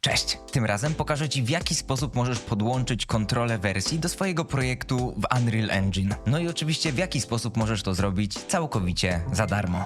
Cześć! Tym razem pokażę Ci w jaki sposób możesz podłączyć kontrolę wersji do swojego projektu w Unreal Engine. No i oczywiście w jaki sposób możesz to zrobić całkowicie za darmo.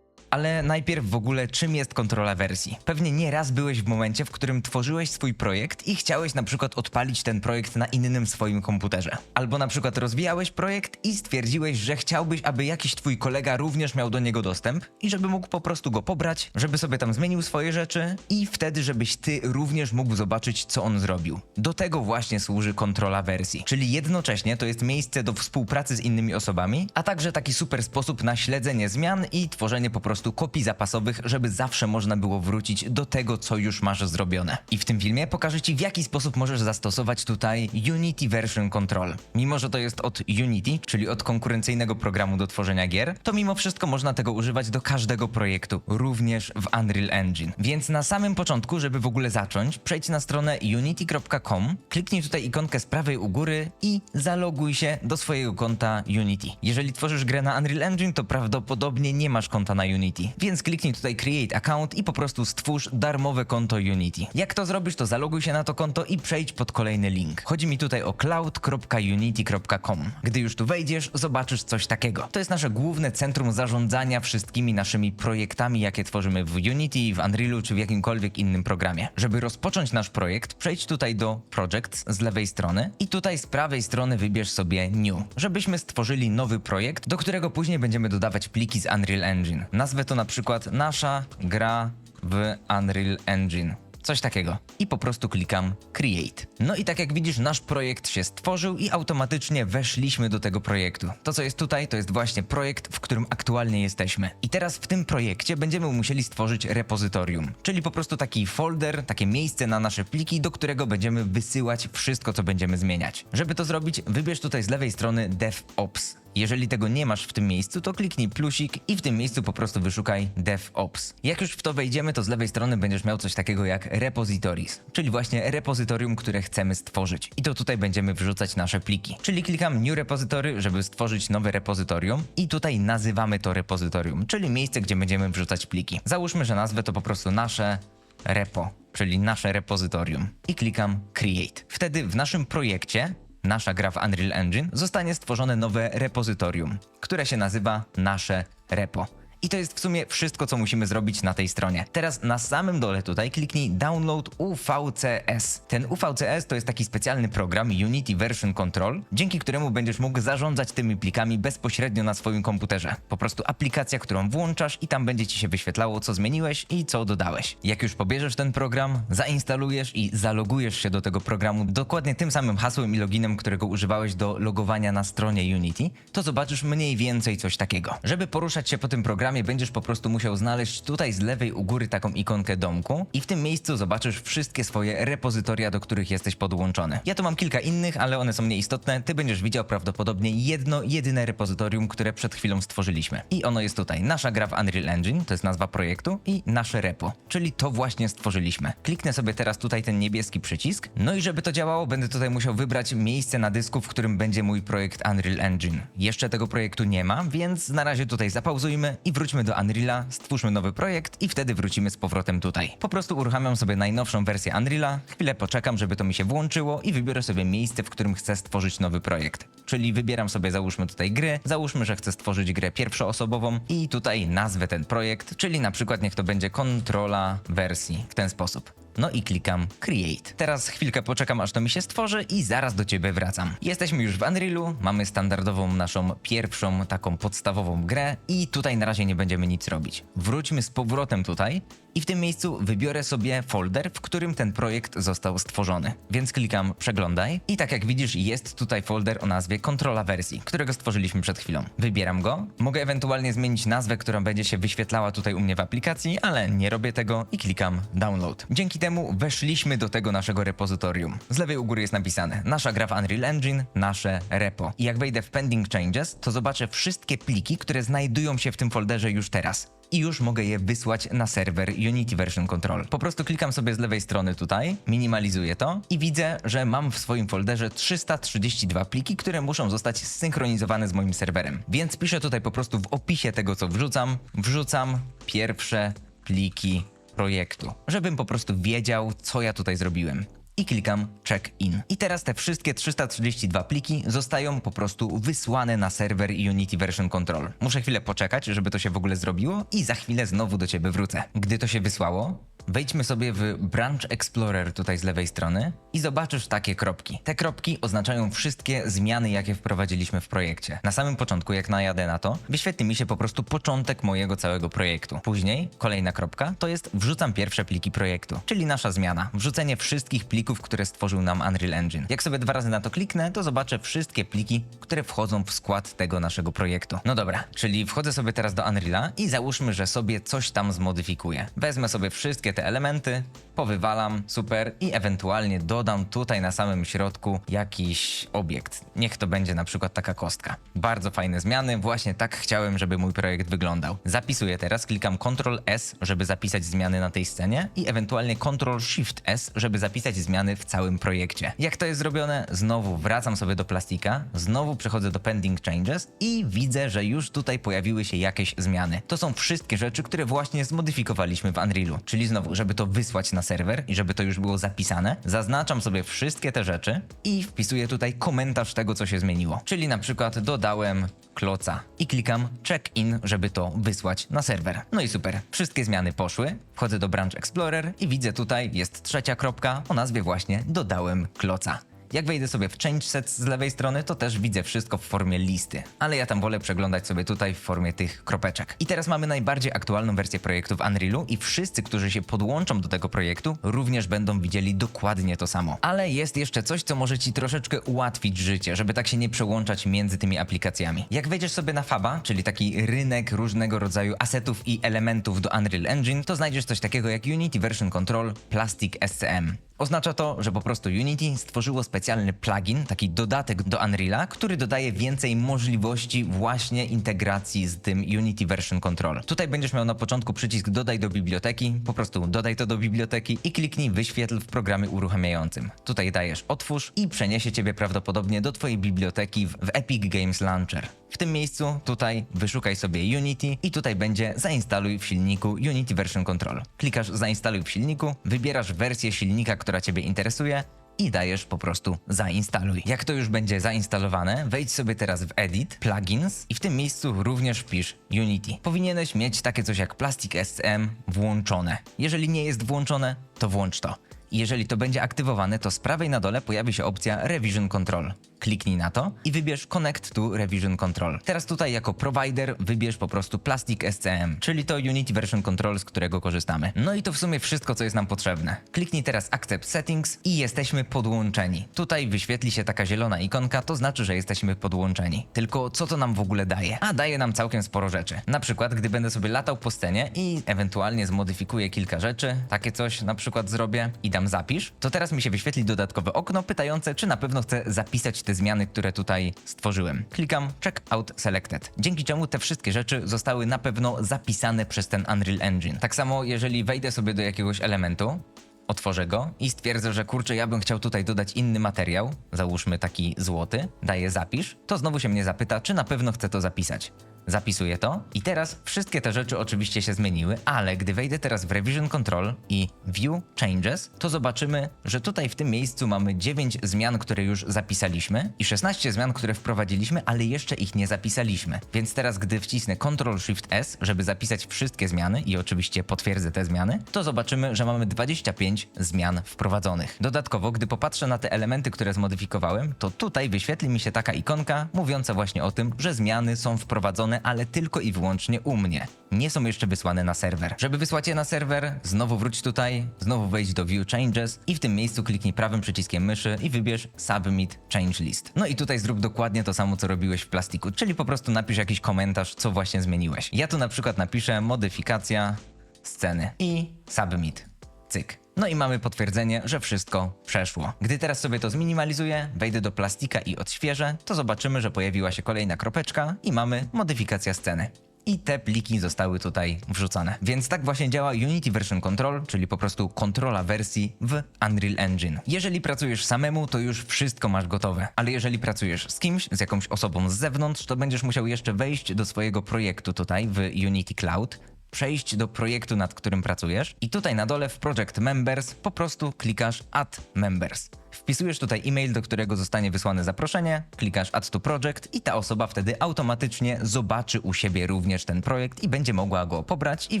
Ale najpierw w ogóle, czym jest kontrola wersji? Pewnie nie raz byłeś w momencie, w którym tworzyłeś swój projekt i chciałeś na przykład odpalić ten projekt na innym swoim komputerze. Albo na przykład rozwijałeś projekt i stwierdziłeś, że chciałbyś, aby jakiś twój kolega również miał do niego dostęp i żeby mógł po prostu go pobrać, żeby sobie tam zmienił swoje rzeczy i wtedy, żebyś ty również mógł zobaczyć, co on zrobił. Do tego właśnie służy kontrola wersji, czyli jednocześnie to jest miejsce do współpracy z innymi osobami, a także taki super sposób na śledzenie zmian i tworzenie po prostu kopii zapasowych, żeby zawsze można było wrócić do tego, co już masz zrobione. I w tym filmie pokażę Ci, w jaki sposób możesz zastosować tutaj Unity Version Control. Mimo, że to jest od Unity, czyli od konkurencyjnego programu do tworzenia gier, to mimo wszystko można tego używać do każdego projektu, również w Unreal Engine. Więc na samym początku, żeby w ogóle zacząć, przejdź na stronę unity.com, kliknij tutaj ikonkę z prawej u góry i zaloguj się do swojego konta Unity. Jeżeli tworzysz grę na Unreal Engine, to prawdopodobnie nie masz konta na Unity, więc kliknij tutaj Create Account i po prostu stwórz darmowe konto Unity. Jak to zrobisz, to zaloguj się na to konto i przejdź pod kolejny link. Chodzi mi tutaj o cloud.unity.com. Gdy już tu wejdziesz, zobaczysz coś takiego. To jest nasze główne centrum zarządzania wszystkimi naszymi projektami, jakie tworzymy w Unity, w Unrealu czy w jakimkolwiek innym programie. Żeby rozpocząć nasz projekt, przejdź tutaj do Projects z lewej strony i tutaj z prawej strony wybierz sobie New, żebyśmy stworzyli nowy projekt, do którego później będziemy dodawać pliki z Unreal Engine. Nazwę to na przykład nasza gra w Unreal Engine. Coś takiego. I po prostu klikam Create. No i tak jak widzisz, nasz projekt się stworzył i automatycznie weszliśmy do tego projektu. To, co jest tutaj, to jest właśnie projekt, w którym aktualnie jesteśmy. I teraz w tym projekcie będziemy musieli stworzyć repozytorium, czyli po prostu taki folder, takie miejsce na nasze pliki, do którego będziemy wysyłać wszystko, co będziemy zmieniać. Żeby to zrobić, wybierz tutaj z lewej strony DevOps. Jeżeli tego nie masz w tym miejscu, to kliknij plusik i w tym miejscu po prostu wyszukaj DevOps. Jak już w to wejdziemy, to z lewej strony będziesz miał coś takiego jak repositories, czyli właśnie repozytorium, które chcemy stworzyć. I to tutaj będziemy wrzucać nasze pliki. Czyli klikam New Repository, żeby stworzyć nowe repozytorium i tutaj nazywamy to repozytorium, czyli miejsce, gdzie będziemy wrzucać pliki. Załóżmy, że nazwę to po prostu nasze repo, czyli nasze repozytorium. I klikam Create. Wtedy w naszym projekcie nasza gra w Unreal Engine, zostanie stworzone nowe repozytorium, które się nazywa nasze repo. I to jest w sumie wszystko, co musimy zrobić na tej stronie. Teraz na samym dole tutaj kliknij Download UVCS. Ten UVCS to jest taki specjalny program Unity Version Control, dzięki któremu będziesz mógł zarządzać tymi plikami bezpośrednio na swoim komputerze. Po prostu aplikacja, którą włączasz i tam będzie ci się wyświetlało, co zmieniłeś i co dodałeś. Jak już pobierzesz ten program, zainstalujesz i zalogujesz się do tego programu dokładnie tym samym hasłem i loginem, którego używałeś do logowania na stronie Unity, to zobaczysz mniej więcej coś takiego. Żeby poruszać się po tym programie, będziesz po prostu musiał znaleźć tutaj z lewej u góry taką ikonkę domku i w tym miejscu zobaczysz wszystkie swoje repozytoria, do których jesteś podłączony. Ja tu mam kilka innych, ale one są nieistotne. Ty będziesz widział prawdopodobnie jedno, jedyne repozytorium, które przed chwilą stworzyliśmy. I ono jest tutaj. Nasza gra w Unreal Engine, to jest nazwa projektu, i nasze repo, czyli to właśnie stworzyliśmy. Kliknę sobie teraz tutaj ten niebieski przycisk. No i żeby to działało, będę tutaj musiał wybrać miejsce na dysku, w którym będzie mój projekt Unreal Engine. Jeszcze tego projektu nie ma, więc na razie tutaj zapauzujmy i wróćmy do Unreala, stwórzmy nowy projekt i wtedy wrócimy z powrotem tutaj. Po prostu uruchamiam sobie najnowszą wersję Unreala, chwilę poczekam, żeby to mi się włączyło i wybiorę sobie miejsce, w którym chcę stworzyć nowy projekt. Czyli wybieram sobie, załóżmy tutaj gry, załóżmy, że chcę stworzyć grę pierwszoosobową i tutaj nazwę ten projekt, czyli na przykład niech to będzie kontrola wersji w ten sposób. No i klikam Create. Teraz chwilkę poczekam, aż to mi się stworzy i zaraz do ciebie wracam. Jesteśmy już w Unrealu, mamy standardową naszą pierwszą taką podstawową grę i tutaj na razie nie będziemy nic robić. Wróćmy z powrotem tutaj i w tym miejscu wybiorę sobie folder, w którym ten projekt został stworzony. Więc klikam przeglądaj i tak jak widzisz jest tutaj folder o nazwie kontrola wersji, którego stworzyliśmy przed chwilą. Wybieram go, mogę ewentualnie zmienić nazwę, która będzie się wyświetlała tutaj u mnie w aplikacji, ale nie robię tego i klikam download. Dzięki temu weszliśmy do tego naszego repozytorium. Z lewej u góry jest napisane nasza gra w Unreal Engine, nasze repo. I jak wejdę w pending changes, to zobaczę wszystkie pliki, które znajdują się w tym folderze już teraz i już mogę je wysłać na serwer Unity Version Control. Po prostu klikam sobie z lewej strony tutaj, minimalizuję to i widzę, że mam w swoim folderze 332 pliki, które muszą zostać zsynchronizowane z moim serwerem. Więc piszę tutaj po prostu w opisie tego, co wrzucam, wrzucam pierwsze pliki projektu, żebym po prostu wiedział, co ja tutaj zrobiłem. I klikam check in. I teraz te wszystkie 332 pliki zostają po prostu wysłane na serwer Unity Version Control. Muszę chwilę poczekać, żeby to się w ogóle zrobiło i za chwilę znowu do ciebie wrócę. Gdy to się wysłało, wejdźmy sobie w Branch Explorer tutaj z lewej strony i zobaczysz takie kropki. Te kropki oznaczają wszystkie zmiany, jakie wprowadziliśmy w projekcie. Na samym początku, jak najadę na to, wyświetli mi się po prostu początek mojego całego projektu. Później, kolejna kropka, to jest wrzucam pierwsze pliki projektu, czyli nasza zmiana. Wrzucenie wszystkich plików, które stworzył nam Unreal Engine. Jak sobie dwa razy na to kliknę, to zobaczę wszystkie pliki, które wchodzą w skład tego naszego projektu. No dobra, czyli wchodzę sobie teraz do Unreala i załóżmy, że sobie coś tam zmodyfikuję. Wezmę sobie wszystkie te elementy, powywalam, super, i ewentualnie dodam tutaj na samym środku jakiś obiekt. Niech to będzie na przykład taka kostka. Bardzo fajne zmiany, właśnie tak chciałem, żeby mój projekt wyglądał. Zapisuję teraz, klikam Ctrl S, żeby zapisać zmiany na tej scenie i ewentualnie Ctrl Shift S, żeby zapisać zmiany w całym projekcie. Jak to jest zrobione? Znowu wracam sobie do plastika, znowu przechodzę do Pending Changes i widzę, że już tutaj pojawiły się jakieś zmiany. To są wszystkie rzeczy, które właśnie zmodyfikowaliśmy w Unrealu. Czyli znowu, żeby to wysłać na serwer i żeby to już było zapisane, zaznaczam sobie wszystkie te rzeczy i wpisuję tutaj komentarz tego, co się zmieniło. Czyli na przykład dodałem kloca i klikam check in, żeby to wysłać na serwer. No i super, wszystkie zmiany poszły. Wchodzę do Branch Explorer i widzę tutaj jest trzecia kropka o nazwie właśnie dodałem kloca. Jak wejdę sobie w Change Sets z lewej strony, to też widzę wszystko w formie listy, ale ja tam wolę przeglądać sobie tutaj w formie tych kropeczek. I teraz mamy najbardziej aktualną wersję projektu w Unrealu i wszyscy, którzy się podłączą do tego projektu, również będą widzieli dokładnie to samo. Ale jest jeszcze coś, co może ci troszeczkę ułatwić życie, żeby tak się nie przełączać między tymi aplikacjami. Jak wejdziesz sobie na Faba, czyli taki rynek różnego rodzaju asetów i elementów do Unreal Engine, to znajdziesz coś takiego jak Unity Version Control Plastic SCM. Oznacza to, że po prostu Unity stworzyło specjalny plugin, taki dodatek do Unreala, który dodaje więcej możliwości właśnie integracji z tym Unity Version Control. Tutaj będziesz miał na początku przycisk dodaj do biblioteki, po prostu dodaj to do biblioteki i kliknij wyświetl w programie uruchamiającym. Tutaj dajesz otwórz i przeniesie ciebie prawdopodobnie do twojej biblioteki w, Epic Games Launcher. W tym miejscu tutaj wyszukaj sobie Unity i tutaj będzie zainstaluj w silniku Unity Version Control. Klikasz zainstaluj w silniku, wybierasz wersję silnika, która Ciebie interesuje i dajesz po prostu zainstaluj. Jak to już będzie zainstalowane, wejdź sobie teraz w Edit, Plugins i w tym miejscu również wpisz Unity. Powinieneś mieć takie coś jak Plastic SCM włączone. Jeżeli nie jest włączone, to włącz to. Jeżeli to będzie aktywowane, to z prawej na dole pojawi się opcja Revision Control. Kliknij na to i wybierz Connect to Revision Control. Teraz tutaj jako provider wybierz po prostu Plastic SCM, czyli to Unity Version Control, z którego korzystamy. No i to w sumie wszystko, co jest nam potrzebne. Kliknij teraz Accept Settings i jesteśmy podłączeni. Tutaj wyświetli się taka zielona ikonka, to znaczy, że jesteśmy podłączeni. Tylko co to nam w ogóle daje? A daje nam całkiem sporo rzeczy. Na przykład, gdy będę sobie latał po scenie i ewentualnie zmodyfikuję kilka rzeczy, takie coś na przykład zrobię i dam zapisz, to teraz mi się wyświetli dodatkowe okno pytające, czy na pewno chcę zapisać te zmiany, które tutaj stworzyłem. Klikam Check Out Selected, dzięki czemu te wszystkie rzeczy zostały na pewno zapisane przez ten Unreal Engine. Tak samo, jeżeli wejdę sobie do jakiegoś elementu, otworzę go i stwierdzę, że kurczę, ja bym chciał tutaj dodać inny materiał, załóżmy taki złoty, daję zapisz, to znowu się mnie zapyta, czy na pewno chcę to zapisać. Zapisuję to i teraz wszystkie te rzeczy oczywiście się zmieniły, ale gdy wejdę teraz w Revision Control i View Changes, to zobaczymy, że tutaj w tym miejscu mamy 9 zmian, które już zapisaliśmy i 16 zmian, które wprowadziliśmy, ale jeszcze ich nie zapisaliśmy. Więc teraz gdy wcisnę Ctrl Shift S, żeby zapisać wszystkie zmiany i oczywiście potwierdzę te zmiany, to zobaczymy, że mamy 25 zmian wprowadzonych. Dodatkowo, gdy popatrzę na te elementy, które zmodyfikowałem, to tutaj wyświetli mi się taka ikonka mówiąca właśnie o tym, że zmiany są wprowadzone, ale tylko i wyłącznie u mnie. Nie są jeszcze wysłane na serwer. Żeby wysłać je na serwer, znowu wróć tutaj, znowu wejdź do View Changes i w tym miejscu kliknij prawym przyciskiem myszy i wybierz Submit Change List. No i tutaj zrób dokładnie to samo, co robiłeś w plastiku, czyli po prostu napisz jakiś komentarz, co właśnie zmieniłeś. Ja tu na przykład napiszę modyfikacja sceny i Submit. Cyk. No i mamy potwierdzenie, że wszystko przeszło. Gdy teraz sobie to zminimalizuję, wejdę do plastika i odświeżę, to zobaczymy, że pojawiła się kolejna kropeczka i mamy modyfikacja sceny. I te pliki zostały tutaj wrzucone. Więc tak właśnie działa Unity Version Control, czyli po prostu kontrola wersji w Unreal Engine. Jeżeli pracujesz samemu, to już wszystko masz gotowe. Ale jeżeli pracujesz z kimś, z jakąś osobą z zewnątrz, to będziesz musiał jeszcze wejść do swojego projektu tutaj w Unity Cloud przejść do projektu, nad którym pracujesz i tutaj na dole w Project Members po prostu klikasz Add Members. Wpisujesz tutaj e-mail, do którego zostanie wysłane zaproszenie, klikasz Add to Project i ta osoba wtedy automatycznie zobaczy u siebie również ten projekt i będzie mogła go pobrać i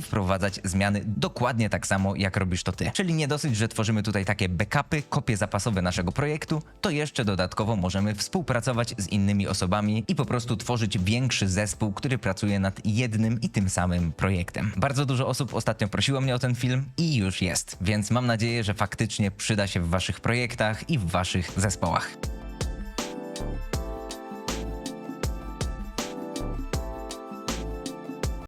wprowadzać zmiany dokładnie tak samo, jak robisz to ty. Czyli nie dosyć, że tworzymy tutaj takie backupy, kopie zapasowe naszego projektu, to jeszcze dodatkowo możemy współpracować z innymi osobami i po prostu tworzyć większy zespół, który pracuje nad jednym i tym samym projektem. Bardzo dużo osób ostatnio prosiło mnie o ten film i już jest, więc mam nadzieję, że faktycznie przyda się w waszych projektach i w waszych zespołach.